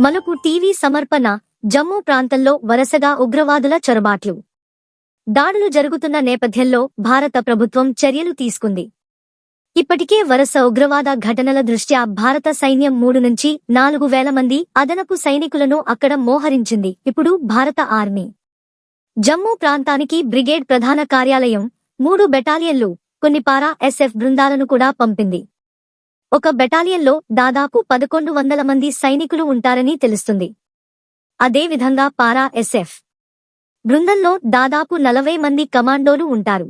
మనకు టీవీ సమర్పణ జమ్మూ ప్రాంతంలో వరుసగా ఉగ్రవాదుల చొరబాట్లు. దాడులు జరుగుతున్న నేపథ్యంలో భారత ప్రభుత్వం చర్యలు తీసుకుంది. ఇప్పటికే వరుస ఉగ్రవాద ఘటనల దృష్ట్యా భారత సైన్యం మూడు నుంచి నాలుగు వేల మంది అదనపు సైనికులను అక్కడ మోహరించింది. ఇప్పుడు భారత ఆర్మీ. జమ్మూ ప్రాంతానికి బ్రిగేడ్ ప్రధాన కార్యాలయం మూడు బెటాలియన్లు కొన్ని పారా ఎస్ఎఫ్ బృందాలను కూడా పంపింది. ఒక బెటాలియన్లో దాదాపు పదకొండు వందల మంది సైనికులు ఉంటారని తెలుస్తుంది. అదేవిధంగా పారా ఎస్ఎఫ్ బృందంలో దాదాపు నలభై మంది కమాండోలు ఉంటారు.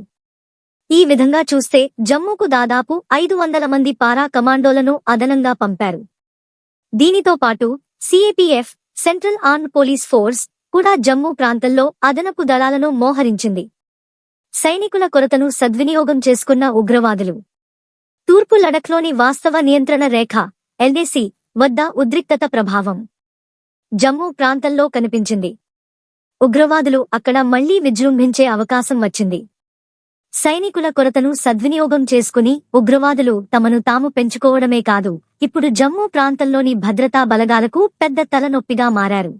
ఈ విధంగా చూస్తే జమ్మూకు దాదాపు ఐదు వందల మంది పారా కమాండోలను అదనంగా పంపారు. దీనితో పాటు CAPF central arm police force కూడా జమ్మూ ప్రాంతంలో అదనపు దళాలను మోహరించింది. సైనికుల కొరతను సద్వినియోగం చేసుకున్న ఉగ్రవాదులు. తూర్పు లడఖ్లోని వాస్తవ నియంత్రణ రేఖ ఎల్ఏసి వద్ద ఉద్రిక్తత ప్రభావం. జమ్మూ ప్రాంతంలో కనిపించింది. ఉగ్రవాదులు అక్కడ మళ్ళీ విజృంభించే అవకాశం వచ్చింది. సైనికుల కొరతను సద్వినియోగం చేసుకుని ఉగ్రవాదులు తమను తాము పెంచుకోవడమే కాదు ఇప్పుడు జమ్మూ ప్రాంతంలోని భద్రతా బలగాలకు పెద్ద తలనొప్పిగా మారారు.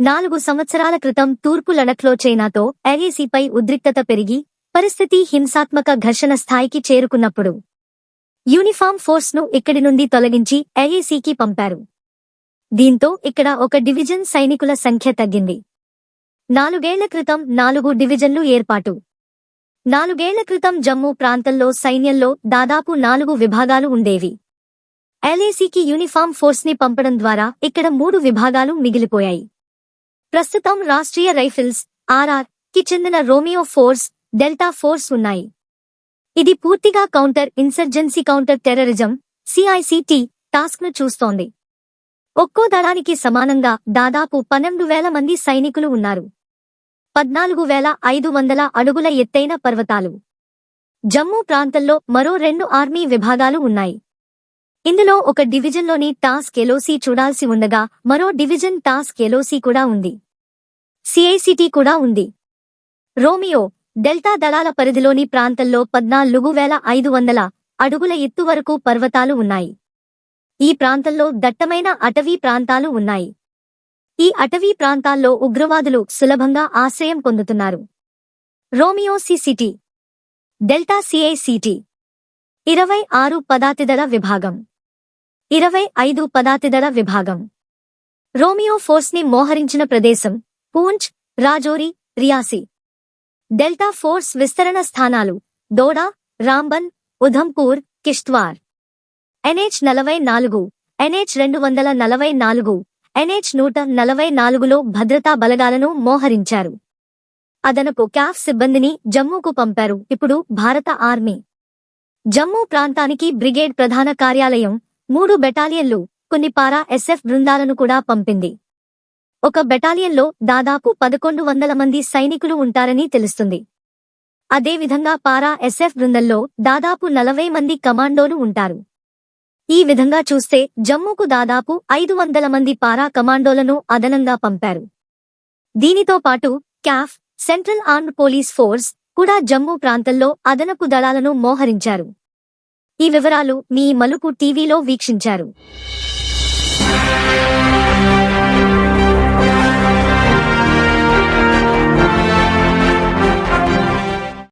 నాలుగు సంవత్సరాల క్రితం తూర్పు లడఖ్లో చైనాతో ఎల్ఏసీపై ఉద్రిక్తత పెరిగి పరిస్థితి హింసాత్మక ఘర్షణ స్థాయికి చేరుకున్నప్పుడు యూనిఫామ్ ఫోర్స్ను ఇక్కడి నుండి తొలగించి ఎల్ఏసీకి పంపారు. దీంతో ఇక్కడ ఒక డివిజన్ సైనికుల సంఖ్య తగ్గింది. నాలుగేళ్ళ క్రితం నాలుగు డివిజన్లు ఏర్పాటు. నాలుగేళ్ళ క్రితం జమ్మూ ప్రాంతంలో సైన్యంలో దాదాపు నాలుగు విభాగాలు ఉండేవి. ఎల్ఏసీకి యూనిఫామ్ ఫోర్స్ని పంపడం ద్వారా ఇక్కడ మూడు విభాగాలు మిగిలిపోయాయి. ప్రస్తుతం రాష్ట్రీయ రైఫిల్స్ ఆర్ఆర్కి చెందిన రోమియో ఫోర్స్ డెల్టా ఫోర్స్ ఉన్నాయి. ఇది పూర్తిగా counter insurgency counter terrorism CICT టాస్క్ను చూస్తోంది. ఒక్కో దళానికి సమానంగా దాదాపు పన్నెండు వేల మంది సైనికులు ఉన్నారు. పద్నాలుగు వేల ఐదు వందల అడుగుల ఎత్తైన పర్వతాలు. జమ్మూ ప్రాంతంలో మరో రెండు ఆర్మీ విభాగాలు ఉన్నాయి. ఇందులో ఒక డివిజన్లోని టాస్క్ ఎలోసీ చూడాల్సి ఉండగా మరో డివిజన్ టాస్క్ ఎలోసీ కూడా ఉంది. సిఐసిటి కూడా ఉంది. రోమియో డెల్టా దళాల పరిధిలోని ప్రాంతంలో పద్నాలుగు వేల ఐదు వందల అడుగుల ఎత్తు వరకు పర్వతాలు ఉన్నాయి. ఈ ప్రాంతంలో దట్టమైన అటవీ ప్రాంతాలు ఉన్నాయి. ఈ అటవీ ప్రాంతాల్లో ఉగ్రవాదులు సులభంగా ఆశ్రయం పొందుతున్నారు. Romeo C city Delta CICT ఇరవై ఆరు పదాతిదళ విభాగం ఇరవై ఐదు పదాతిదళ విభాగం. రోమియో ఫోర్స్ని మోహరించిన ప్రదేశం పూంచ్ రాజోరి రియాసి డెల్టా ఫోర్స్ విస్తరణ స్థానాలు దోడా రాంబన్ ఉధంపూర్ కిష్త్వార్. ఎన్హెచ్ నలభై నాలుగు ఎన్హెచ్ రెండు వందల నలభై నాలుగు ఎన్హెచ్ నూట నలభై నాలుగులో భద్రతా బలగాలను మోహరించారు. అదనపు క్యాఫ్ సిబ్బందిని జమ్మూకు పంపారు. ఇప్పుడు భారత ఆర్మీ. జమ్మూ ప్రాంతానికి బ్రిగేడ్ ప్రధాన కార్యాలయం మూడు బెటాలియన్లు కొన్ని పారా ఎస్ఎఫ్ బృందాలను కూడా పంపింది. ఒక బెటాలియన్లో దాదాపు పదకొండు వందల మంది సైనికులు ఉంటారని తెలుస్తుంది. అదేవిధంగా పారా ఎస్ఎఫ్ బృందంలో దాదాపు నలభై మంది కమాండోలు ఉంటారు. ఈ విధంగా చూస్తే జమ్మూకు దాదాపు ఐదు వందల మంది పారా కమాండోలను అదనంగా పంపారు. దీనితో పాటు CAPF central armed police force కూడా జమ్మూ ప్రాంతంలో అదనపు దళాలను మోహరించారు. ఈ వివరాలు మీ మలుపు టీవీలో వీక్షించారు.